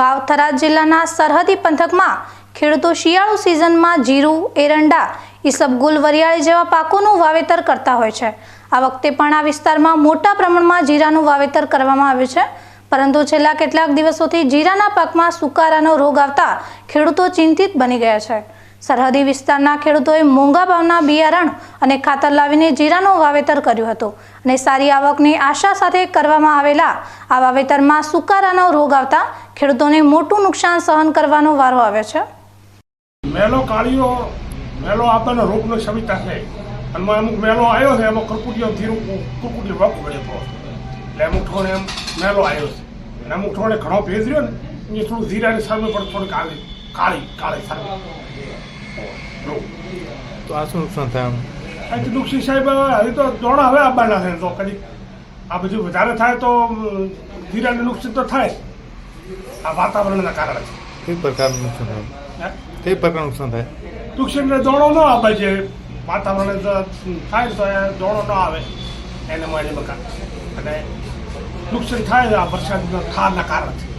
વાવ થરાદ જિલ્લાના સરહદી પંથકમાં ખેડૂતો શિયાળુ સિઝનમાં જીરું, એરંડા ઈસબગુલ વરિયાળી જેવા પાકોનું વાવેતર કરતા હોય છે. આ વખતે પણ આ વિસ્તારમાં મોટા પ્રમાણમાં જીરાનું વાવેતર કરવામાં આવ્યું છે. પરંતુ છેલ્લા કેટલાક દિવસોથી જીરાના પાકમાં સુકારાનો રોગ આવતા ખેડૂતો ચિંતિત બની ગયા છે. સરહદી વિસ્તારના ખેડૂતોએ મોંઘા ભાવના બિયારણ અને ખાતર લાવીને જીરાનું વાવેતર કર્યું હતું અને સારી આવકની આશા સાથે કરવામાં આવેલા આ વાવેતરમાં સુકારાનો રોગ આવતા ખેડૂતોને મોટું નુકસાન સહન કરવાનો વારો આવ્યો છે. મેલો કાળીઓ મેલો આપણને રોગનો સવિતા છે. અને અમુક મેલો આવ્યો છે એમાં કુરકુટીઓ ધીરું કુરકુટી વક ગળે પડો એટલે અમુક ઠોણે એમ મેલો આવ્યો છે. અને અમુક ઠોણે ઘણો ભેજ રહ્યો ને એ થોડું ધીરાની સામે પણ થોડીક આવી કાળી કાળી સામે. રોગ તો આ શું નુકસાન થાય આમ? અહીંથી દુખી સાહેબ હજી તો દોડા હવે આવવાના છે. તો કદી આ બધું વધારે થાય તો ધીરાને નુકસાન તો થાય આ વાતાવરણના કારણે કઈ પ્રકારનું નુકસાન થાય? કઈ પ્રકારનું નુકસાન થાય? નુકસાનને દોણો ન આપે છે વાતાવરણ થાય તો દોણો ન આવે એને માટે મકાન અને નુકસાન થાય આ વરસાદના ખારના કારણથી